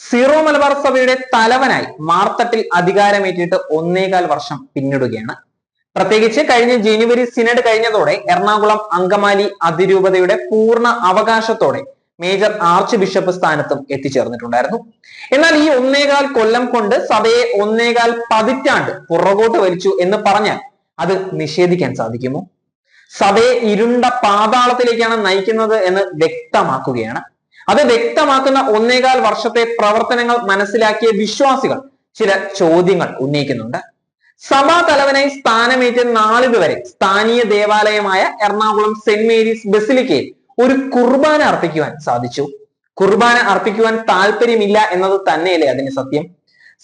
Zero Malabar സഭയുടെ തലവനായി മാർത്തട്ടിൽ അധികാരമേറ്റിട്ട് ഒന്നേകാൽ വർഷം പിന്നിടുകയാണ്. പ്രത്യേകിച്ച് കഴിഞ്ഞ ജനുവരി സിനഡ് കഴിഞ്ഞതോടെ എറണാകുളം അങ്കമാലി അതിരൂപതയുടെ പൂർണ അവകാശത്തോടെ മേജർ ആർച്ച് ബിഷപ്പ് സ്ഥാനത്തും എത്തിച്ചേർന്നിട്ടുണ്ടായിരുന്നു. എന്നാൽ ഈ ഒന്നേകാൽ കൊല്ലം കൊണ്ട് സഭയെ ഒന്നേകാൽ പതിറ്റാണ്ട് പുറകോട്ട് വലിച്ചു എന്ന് പറഞ്ഞാൽ അത് നിഷേധിക്കാൻ സാധിക്കുമോ? സഭയെ ഇരുണ്ട പാതാളത്തിലേക്കാണ് നയിക്കുന്നത് എന്ന് വ്യക്തമാക്കുകയാണ്. അത് വ്യക്തമാക്കുന്ന ഒന്നേകാൽ വർഷത്തെ പ്രവർത്തനങ്ങൾ മനസ്സിലാക്കിയ വിശ്വാസികൾ ചില ചോദ്യങ്ങൾ ഉന്നയിക്കുന്നുണ്ട്. സഭാ തലവനായി സ്ഥാനമേറ്റ നാളിത് വരെ സ്ഥാനീയ ദേവാലയമായ എറണാകുളം സെന്റ് മേരീസ് ബസിലിക്കയിൽ ഒരു കുർബാന അർപ്പിക്കുവാൻ സാധിച്ചു. കുർബാന അർപ്പിക്കുവാൻ താല്പര്യമില്ല എന്നത് തന്നെയല്ലേ അതിന് സത്യം?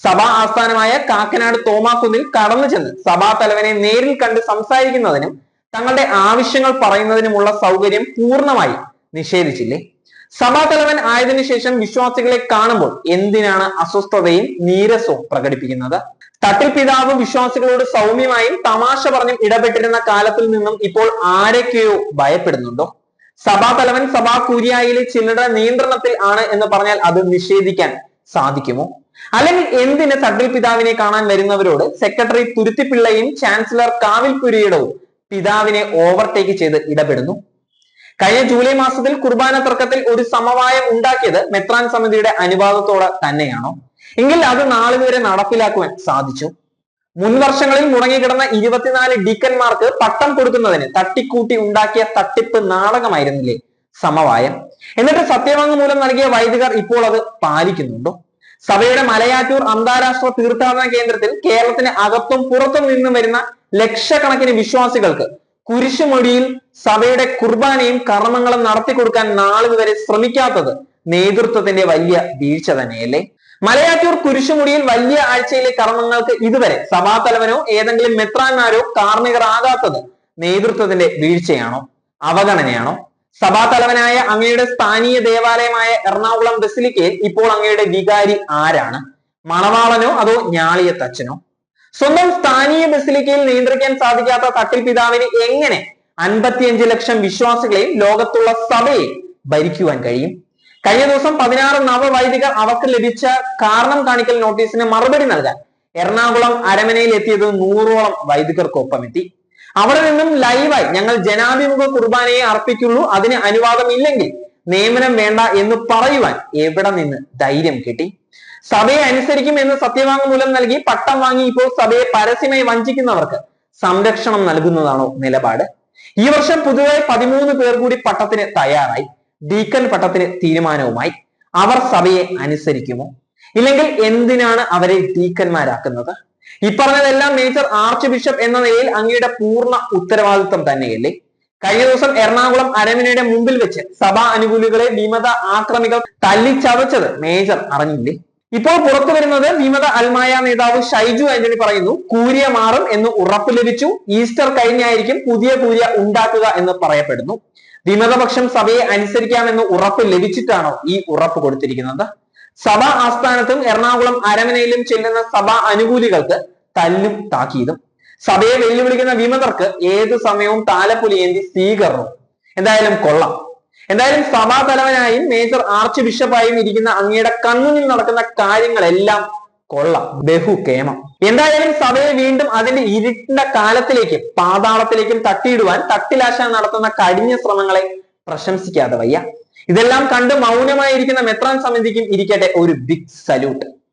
സഭാ ആസ്ഥാനമായ കാക്കനാട് തോമാക്കുന്നിൽ കടന്നു ചെന്ന് സഭാ തലവനെ നേരിൽ കണ്ട് സംസാരിക്കുന്നതിനും തങ്ങളുടെ ആവശ്യങ്ങൾ പറയുന്നതിനുമുള്ള സൗകര്യം പൂർണമായി നിഷേധിച്ചില്ലേ? സഭാ തലവൻ ആയതിനു ശേഷം വിശ്വാസികളെ കാണുമ്പോൾ എന്തിനാണ് അസ്വസ്ഥതയും നീരസവും പ്രകടിപ്പിക്കുന്നത്? തട്ടിൽ പിതാവ് വിശ്വാസികളോട് സൗമ്യമായും തമാശ പറഞ്ഞും ഇടപെട്ടിരുന്ന കാലത്തിൽ നിന്നും ഇപ്പോൾ ആരൊക്കെയോ ഭയപ്പെടുന്നുണ്ടോ? സഭാതലവൻ സഭാ കൂരിയായിലെ ചിലരുടെ നിയന്ത്രണത്തിൽ ആണ് എന്ന് പറഞ്ഞാൽ അത് നിഷേധിക്കാൻ സാധിക്കുമോ? അല്ലെങ്കിൽ എന്തിന് തട്ടിൽ പിതാവിനെ കാണാൻ വരുന്നവരോട് സെക്രട്ടറി തുരുത്തിപ്പിള്ളയും ചാൻസലർ കാവിൽ കുരിയിടവും പിതാവിനെ ഓവർടേക്ക് ചെയ്ത് ഇടപെടുന്നു? കഴിഞ്ഞ ജൂലൈ മാസത്തിൽ കുർബാന തർക്കത്തിൽ ഒരു സമവായം ഉണ്ടാക്കിയത് മെത്രാൻ സമിതിയുടെ അനുവാദത്തോടെ തന്നെയാണോ? എങ്കിൽ അത് നാളിതുവരെ നടപ്പിലാക്കുവാൻ സാധിച്ചു. മുൻ വർഷങ്ങളിൽ മുടങ്ങിക്കിടന്ന ഇരുപത്തിനാല് ഡീക്കന്മാർക്ക് പട്ടം കൊടുക്കുന്നതിന് തട്ടിക്കൂട്ടി ഉണ്ടാക്കിയ തട്ടിപ്പ് നാടകമായിരുന്നില്ലേ സമവായം? എന്നിട്ട് സത്യവാങ് മൂലം നൽകിയ വൈദികർ ഇപ്പോൾ അത് പാലിക്കുന്നുണ്ടോ? സഭയുടെ മലയാറ്റൂർ അന്താരാഷ്ട്ര തീർത്ഥാടന കേന്ദ്രത്തിൽ കേരളത്തിന് അകത്തും പുറത്തും നിന്നും വരുന്ന ലക്ഷക്കണക്കിന് വിശ്വാസികൾക്ക് കുരിശുമൊഴിയിൽ സഭയുടെ കുർബാനയും കർമ്മങ്ങളും നടത്തി കൊടുക്കാൻ നാളിത് വരെ ശ്രമിക്കാത്തത് നേതൃത്വത്തിന്റെ വലിയ വീഴ്ച തന്നെയല്ലേ? മലയാറ്റൂർ കുരിശുമുടിയിൽ വലിയ ആഴ്ചയിലെ കർമ്മങ്ങൾക്ക് ഇതുവരെ സഭാതലവനോ ഏതെങ്കിലും മെത്രാന്മാരോ കാർമ്മികരാകാത്തത് നേതൃത്വത്തിന്റെ വീഴ്ചയാണോ? അവഗണനയാണോ? സഭാതലവനായ അങ്ങയുടെ സ്ഥാനീയ ദേവാലയമായ എറണാകുളം ബസിലിക്കയിൽ ഇപ്പോൾ അങ്ങയുടെ വികാരി ആരാണ്? മണവാളനോ അതോ ഞാളിയത്തച്ഛനോ? സ്വന്തം സ്ഥാനീയ ബസിലിക്കയിൽ നിയന്ത്രിക്കാൻ സാധിക്കാത്ത തട്ടിൽ പിതാവിന് എങ്ങനെ അൻപത്തിയഞ്ച് ലക്ഷം വിശ്വാസികളെയും ലോകത്തുള്ള സഭയെ ഭരിക്കുവാൻ കഴിയും? കഴിഞ്ഞ ദിവസം പതിനാറ് നവവൈദികർ അവർക്ക് ലഭിച്ച കാരണം കാണിക്കൽ നോട്ടീസിന് മറുപടി നൽകാൻ എറണാകുളം അരമനയിൽ എത്തിയത് നൂറോളം വൈദികർക്കൊപ്പമെത്തി. അവിടെ നിന്നും ലൈവായി ഞങ്ങൾ ജനാഭിമുഖ കുർബാനയെ അർപ്പിക്കുള്ളൂ. അതിന് അനുവാദം ഇല്ലെങ്കിൽ നിയമനം വേണ്ട എന്ന് പറയുവാൻ എവിടെ നിന്ന് ധൈര്യം കിട്ടി? സഭയെ അനുസരിക്കും എന്ന് സത്യവാങ്മൂലം നൽകി പട്ടം വാങ്ങി ഇപ്പോൾ സഭയെ പരസ്യമായി വഞ്ചിക്കുന്നവർക്ക് സംരക്ഷണം നൽകുന്നതാണോ നിലപാട്? ഈ വർഷം പുതുതായി പതിമൂന്ന് പേർ കൂടി പട്ടത്തിന് തയ്യാറായി. ഡീക്കൻ പട്ടത്തിന് തീരുമാനവുമായി. അവർ സഭയെ അനുസരിക്കുമോ? ഇല്ലെങ്കിൽ എന്തിനാണ് അവരെ ഡീക്കന്മാരാക്കുന്നത്? ഇപ്പറഞ്ഞതെല്ലാം മേജർ ആർച്ച് ബിഷപ്പ് എന്ന നിലയിൽ അങ്ങയുടെ പൂർണ ഉത്തരവാദിത്വം തന്നെയല്ലേ? കഴിഞ്ഞ ദിവസം എറണാകുളം അരമനയുടെ മുമ്പിൽ വെച്ച് സഭാ അനുകൂലികളെ വിമത ആക്രമികൾ തല്ലിച്ചതച്ചത് മേജർ അറിഞ്ഞില്ലേ? ഇപ്പോൾ പുറത്തു വരുന്നത് വിമത അൽമായ നേതാവ് ഷൈജു ആന്റണി പറയുന്നു കൂരിയ മാറും എന്ന് ഉറപ്പ് ലഭിച്ചു. ഈസ്റ്റർ കഴിഞ്ഞായിരിക്കും പുതിയ കൂരിയ ഉണ്ടാക്കുക എന്ന് പറയപ്പെടുന്നു. വിമതപക്ഷം സഭയെ അനുസരിക്കാമെന്ന് ഉറപ്പ് ലഭിച്ചിട്ടാണോ ഈ ഉറപ്പ് കൊടുത്തിരിക്കുന്നത്? സഭാ ആസ്ഥാനത്തും എറണാകുളം അരമനയിലും ചെല്ലുന്ന സഭാ അനുകൂലികൾക്ക് തല്ലും താക്കീതും. സഭയെ വെല്ലുവിളിക്കുന്ന വിമതർക്ക് ഏത് സമയവും താലപ്പൊലിയേന്തി സ്വീകരണവും. എന്തായാലും കൊള്ളാം. എന്തായാലും സഭാതലവനായും മേജർ ആർച്ച് ബിഷപ്പായും ഇരിക്കുന്ന അങ്ങയുടെ കണ്ണുനിൽ നടക്കുന്ന കാര്യങ്ങളെല്ലാം കൊള്ളാം. ബഹുകേമം എന്തായാലും സഭയെ വീണ്ടും അതിന്റെ ഇരുണ്ട കാലത്തിലേക്കും പാതാളത്തിലേക്കും തട്ടിയിടുവാൻ തട്ടിലാശ നടത്തുന്ന കഠിന ശ്രമങ്ങളെ പ്രശംസിക്കാതെ വയ്യ. ഇതെല്ലാം കണ്ട് മൗനമായിരിക്കുന്ന മെത്രാൻ സമിതിക്കും ഇരിക്കട്ടെ ഒരു ബിഗ് സല്യൂട്ട്